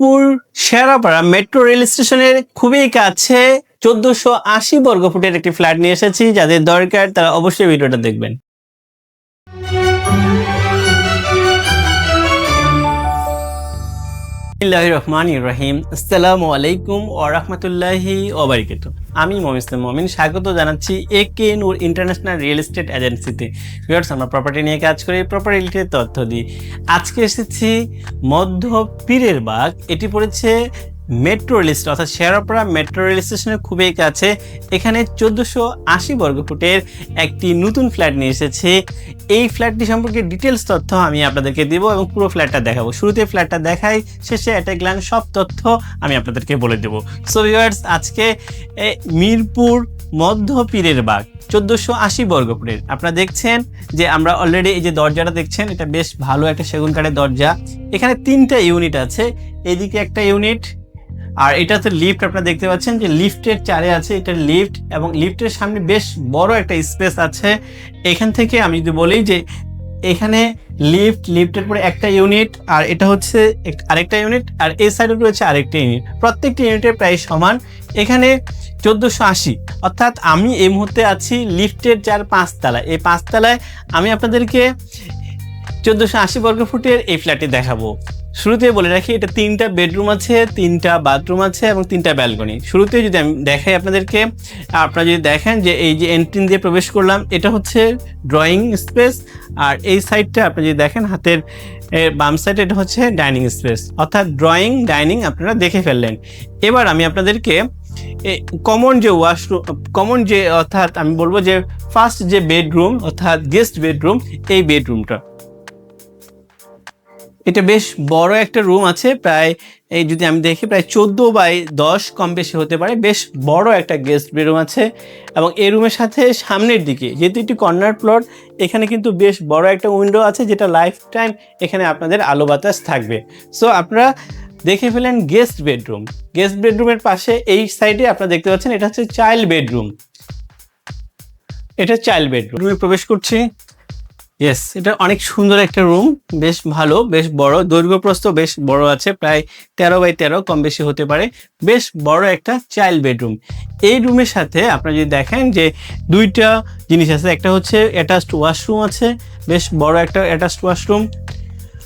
Mirpur Sheorapara metro rail স্টেশনের খুবই কাছে চোদ্দশো আশি বর্গফুটের একটি ফ্ল্যাট নিয়ে এসেছি। যাদের দরকার তারা অবশ্যই ভিডিওটা দেখবেন। রহমান ইব্রাহিম আসসালামু আলাইকুম ও রহমতুল্লাহি ওবরিকাত আমি মোহাম্মদ ইসলাম মমিন, স্বাগত জানাচ্ছি A K Noor international real estate এজেন্সিতে। ভিউয়ার্স, আমরা প্রপার্টি নিয়ে কাজ করি প্রপার্টির তথ্য দিই। আজকে এসেছি মধ্য পীরের বাঘ এটি পড়েছে মেট্রো রেল স্টেশন অর্থাৎ শেরাপাড়া মেট্রো রেল স্টেশনের খুবই কাছে। এখানে চোদ্দোশো আশি বর্গফুটের একটি নতুন ফ্ল্যাট নিয়ে এসেছে। এই ফ্ল্যাটটি সম্পর্কে ডিটেলস তথ্য আমি আপনাদেরকে দেবো এবং পুরো ফ্ল্যাটটা দেখাবো। শুরুতে ফ্ল্যাটটা দেখাই, শেষে একটা গ্লান সব তথ্য আমি আপনাদেরকে বলে দেবো। সো ভিউয়ার্স আজকে মিরপুর মধ্য পীরের বাগ, চোদ্দোশো আশি বর্গফুটের আপনারা দেখছেন যে আমরা অলরেডি এই যে দরজাটা দেখছেন, এটা বেশ ভালো একটা সেগুন কাঠের দরজা। এখানে তিনটা ইউনিট আছে। এদিকে একটা ইউনিট আর এটাতে লিফট আপনারা দেখতে পাচ্ছেন যে লিফটের চারে আছে এটা লিফট এবং লিফটের সামনে বেশ বড় একটা স্পেস আছে। এখান থেকে আমি যদি বলি যে এখানে লিফট লিফটের পরে একটা ইউনিট আর এটা হচ্ছে আরেকটা ইউনিট আর এই সাইডে রয়েছে আরেকটা ইউনিট প্রত্যেকটি ইউনিটের প্রায় সমান। এখানে চোদ্দোশো আশি। অর্থাৎ আমি এই মুহূর্তে আছি লিফটের চার পাঁচতলায়। এই পাঁচতলায় আমি আপনাদেরকে চোদ্দোশো আশি বর্গ ফুটের এই ফ্ল্যাটটি দেখাবো। শুরুতে বলে রাখি, এটা তিনটা বেডরুম আছে, তিনটা বাথরুম আছে এবং তিনটা ব্যালকনি শুরুতে যদি আমি দেখাই আপনাদেরকে, আপনারা যদি দেখেন যে এই যে এন্ট্রিন দিয়ে প্রবেশ করলাম, এটা হচ্ছে ড্রয়িং স্পেস আর এই সাইডটা আপনি যদি দেখেন, হাতের বাম সাইডে এটা হচ্ছে ডাইনিং স্পেস অর্থাৎ ড্রয়িং ডাইনিং আপনারা দেখে ফেললেন। এবার আমি আপনাদেরকে কমন যে ওয়াশরুম কমন যে, অর্থাৎ আমি বলব যে ফার্স্ট যে বেডরুম অর্থাৎ গেস্ট বেডরুম এই বেডরুমটা এটা বেশ বড় একটা রুম আছে, প্রায়, এই যদি আমি দেখি, প্রায় চোদ্দ বাই দশ কম বেশি হতে পারে, বেশ বড় একটা গেস্ট বেডরুম আছে। এবং এই রুমের সাথে সামনের দিকে, যেহেতু একটি কর্নার প্লট এখানে কিন্তু বেশ বড় একটা উইন্ডো আছে, যেটা লাইফ টাইম এখানে আপনাদের আলো বাতাস থাকবে। সো আপনারা দেখে ফেলেন গেস্ট বেডরুম গেস্ট বেডরুমের পাশে এই সাইডে আপনারা দেখতে পাচ্ছেন, এটা হচ্ছে চাইল্ড বেডরুম এটা চাইল্ড বেডরুম রুমে প্রবেশ করছি। ইয়েস এটা অনেক সুন্দর একটা রুম বেশ ভালো, বেশ বড়। দৈর্ঘ্য প্রস্থ বেশ বড় আছে, প্রায় তেরো বাই তেরো, কম বেশি হতে পারে। বেশ বড় একটা চাইল্ড বেডরুম এই রুমের সাথে আপনারা যদি দেখেন যে দুইটা জিনিস আছে, একটা হচ্ছে অ্যাটাচড ওয়াশরুম আছে, বেশ বড় একটা অ্যাটাচড ওয়াশরুম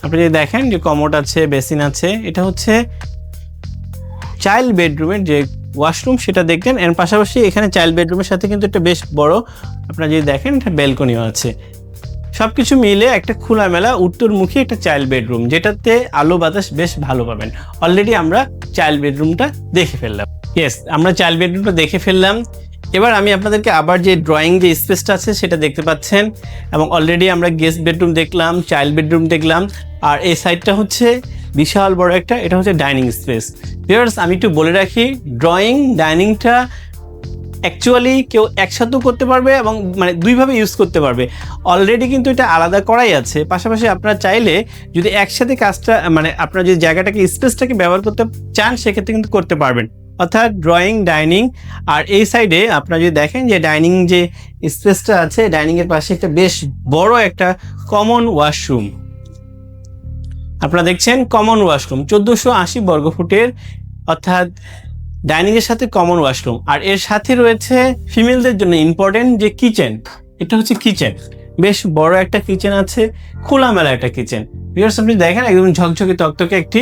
আপনি যদি দেখেন যে কমোড আছে বেসিন আছে, এটা হচ্ছে চাইল্ড বেডরুমের যে ওয়াশরুম সেটা দেখলেন। এর পাশাপাশি এখানে চাইল্ড বেডরুমের সাথে কিন্তু একটা বেশ বড়, আপনারা যদি দেখেন এটা ব্যালকনিও আছে। সব কিছু মিলে একটা খোলামেলা উত্তরমুখী একটা চাইল্ড বেডরুম যেটাতে আলো বাতাস বেশ ভালো পাবেন। অলরেডি আমরা চাইল্ড বেডরুমটা দেখে ফেললাম। ইয়েস আমরা চাইল্ড বেডরুমটা দেখে ফেললাম। এবার আমি আপনাদেরকে আবার যে ড্রয়িং যে স্পেসটা আছে, সেটা দেখতে পাচ্ছেন। এবং অলরেডি আমরা গেস্ট বেডরুম দেখলাম চাইল্ড বেডরুম দেখলাম। আর এই সাইডটা হচ্ছে বিশাল বড় একটা, এটা হচ্ছে ডাইনিং স্পেস ভিউয়ার্স আমি একটু বলে রাখি ড্রয়িং ডাইনিংটা অ্যাকচুয়ালি কেউ একসাথেও করতে পারবে এবং মানে দুইভাবে ইউজ করতে পারবে। অলরেডি কিন্তু এটা আলাদা করাই আছে। পাশাপাশি আপনারা চাইলে যদি একসাথে কাজটা মানে আপনারা যদি জায়গাটাকে স্পেসটাকে ব্যবহার করতে চান, সেক্ষেত্রে কিন্তু করতে পারবেন। অর্থাৎ ড্রয়িং ডাইনিং আর এই সাইডে আপনারা যদি দেখেন যে ডাইনিং যে স্পেসটা আছে ডাইনিংয়ের পাশে একটা বেশ বড় একটা কমন ওয়াশরুম আপনারা দেখছেন কমন ওয়াশরুম চোদ্দোশো আশি বর্গফুটের অর্থাৎ ডাইনিং এর সাথে কমন ওয়াশরুম আর এর সাথে রয়েছে ফিমেলদের জন্য ইম্পর্টেন্ট যে কিচেন এটা হচ্ছে কিচেন বেশ বড় একটা কিচেন আছে, খোলামেলা একটা কিচেন ভিউয়ার্স আপনি দেখেন একদম ঝকঝকে তকতকে একটি,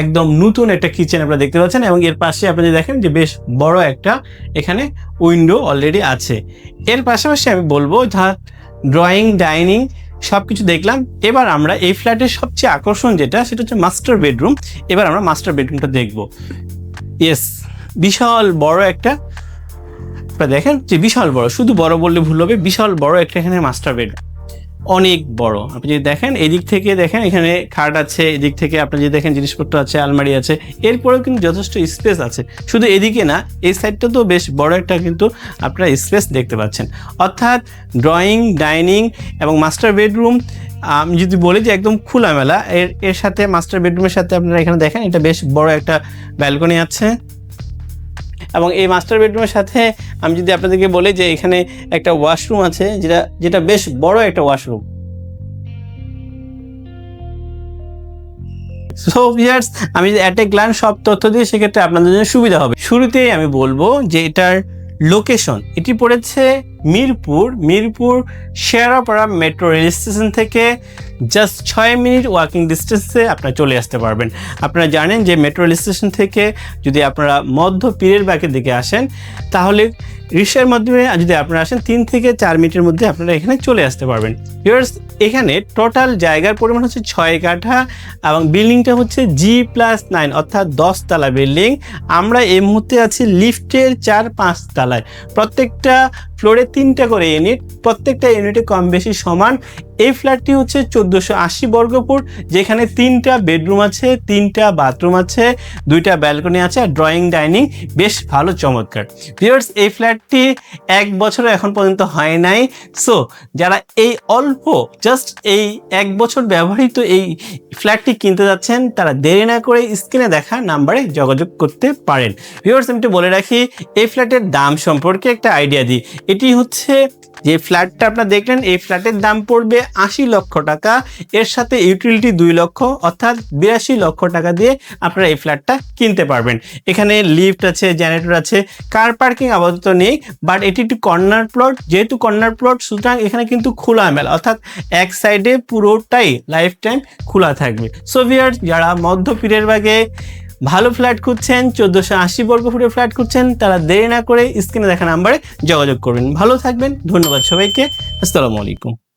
একদম নতুন একটা কিচেন আপনারা দেখতে পাচ্ছেন, এবং এর পাশে আপনি দেখেন যে বেশ বড় একটা এখানে উইন্ডো অলরেডি আছে। এর পাশাপাশি আমি বলব যা ড্রয়িং ডাইনিং সব কিছু দেখলাম, এবার আমরা এই ফ্ল্যাটের সবচেয়ে আকর্ষণ যেটা, সেটা হচ্ছে মাস্টার বেডরুম এবার আমরা মাস্টার বেডরুমটা দেখব। ইয়েস বিশাল বড় একটা দেখেন যে বিশাল বড়, শুধু বড় বললে ভুল হবে, বিশাল বড় একটা এখানে মাস্টার বেড অনেক বড়। আপনি যদি দেখেন, এদিক থেকে দেখেন, এখানে খাট আছে, এদিক থেকে আপনি যদি দেখেন জিনিসপত্র আছে, আলমারি আছে, এরপরেও কিন্তু যথেষ্ট স্পেস আছে। শুধু এদিকে না, এই সাইডটা তো বেশ বড় একটা কিন্তু আপনারা স্পেস দেখতে পাচ্ছেন। অর্থাৎ ড্রয়িং ডাইনিং এবং মাস্টার বেডরুম আমি যদি বলি যে একদম খোলামেলা, এর এর সাথে মাস্টার বেডরুমের সাথে আপনারা এখানে দেখেন, এটা বেশ বড় একটা ব্যালকনি আছে। এবং এই মাস্টার বেডরুমের সাথে আমি যদি আপনাদেরকে বলি যে এখানে একটা ওয়াশরুম আছে, যেটা যেটা বেশ বড় একটা ওয়াশরুম সো ভিয়ার্স আমি যদি অ্যাট এ গ্লান সব তথ্য দিই, সেক্ষেত্রে আপনাদের জন্য সুবিধা হবে। শুরুতেই আমি বলব যে এটার লোকেশন এটি পড়েছে Mirpur Mirpur Shewrapara metro rail station থেকে জাস্ট ছয় মিনিট ওয়াকিং ডিস্টেন্সে আপনারা চলে আসতে পারবেন। আপনারা জানেন যে মেট্রো রেল স্টেশন থেকে যদি আপনারা মধ্য পীরের বাঁকের দিকে আসেন, তাহলে রিক্সার মাধ্যমে যদি আপনারা আসেন, তিন থেকে চার মিনিটের মধ্যে আপনারা এখানে চলে আসতে পারবেন। ভিউয়ার্স এখানে টোটাল জায়গার পরিমাণ হচ্ছে ছয় কাঠা এবং বিল্ডিংটা হচ্ছে জি প্লাস নাইন অর্থাৎ দশতলা বিল্ডিং আমরা এই মুহূর্তে আছি লিফটের চার পাঁচ তলায়। প্রত্যেকটা ফ্লোরে তিনটা করে ইউনিট প্রত্যেকটা ইউনিটে কম বেশি সমান এই ফ্ল্যাটটি হচ্ছে চোদ্দোশো আশি বর্গফুট যেখানে তিনটা বেডরুম আছে, তিনটা বাথরুম আছে, দুইটা ব্যালকনি আছে আর ড্রয়িং, ডাইনিং বেশ ভালো, চমৎকার। ভিউয়ার্স, এই ফ্ল্যাটটি এক বছর এখন পর্যন্ত হয় নাই। সো, যারা এই অল্প, জাস্ট এই এক বছর ব্যবহৃত এই ফ্ল্যাটটি কিনতে যাচ্ছেন, তারা দেরি না করে স্ক্রিনে দেখা নাম্বারে যোগাযোগ করতে পারেন। ভিউয়ার্স, আমি একটু বলে রাখি, এই ফ্ল্যাটের দাম সম্পর্কে একটা আইডিয়া দিই। এটি হচ্ছে যে ফ্ল্যাটটা আপনারা দেখলেন, এই ফ্ল্যাটের দাম পড়বে আশি লক্ষ টাকা, এর সাথে ইউটিলিটি দুই লক্ষ, অর্থাৎ বিরাশি লক্ষ টাকা দিয়ে আপনারা এই ফ্ল্যাটটা কিনতে পারবেন। এখানে লিফট আছে জেনারেটর আছে কার পার্কিং আপাতত নেই বাট এটি একটি কর্নার প্লট যেহেতু কর্নার প্লট সুতরাং এখানে কিন্তু খোলা মেলা, অর্থাৎ এক সাইডে পুরোটাই লাইফ টাইম খোলা থাকবে। সোভিয়ার যারা মধ্য পীরের বাগে ভালো ফ্ল্যাট খুঁজছেন, চোদ্দোশো আশি বর্গ ফুটের ফ্ল্যাট খুঁজছেন, তারা দেরি না করে স্ক্রিনে দেখা নাম্বারে যোগাযোগ করবেন। ভালো থাকবেন, ধন্যবাদ সবাইকে, আসসালামু আলাইকুম।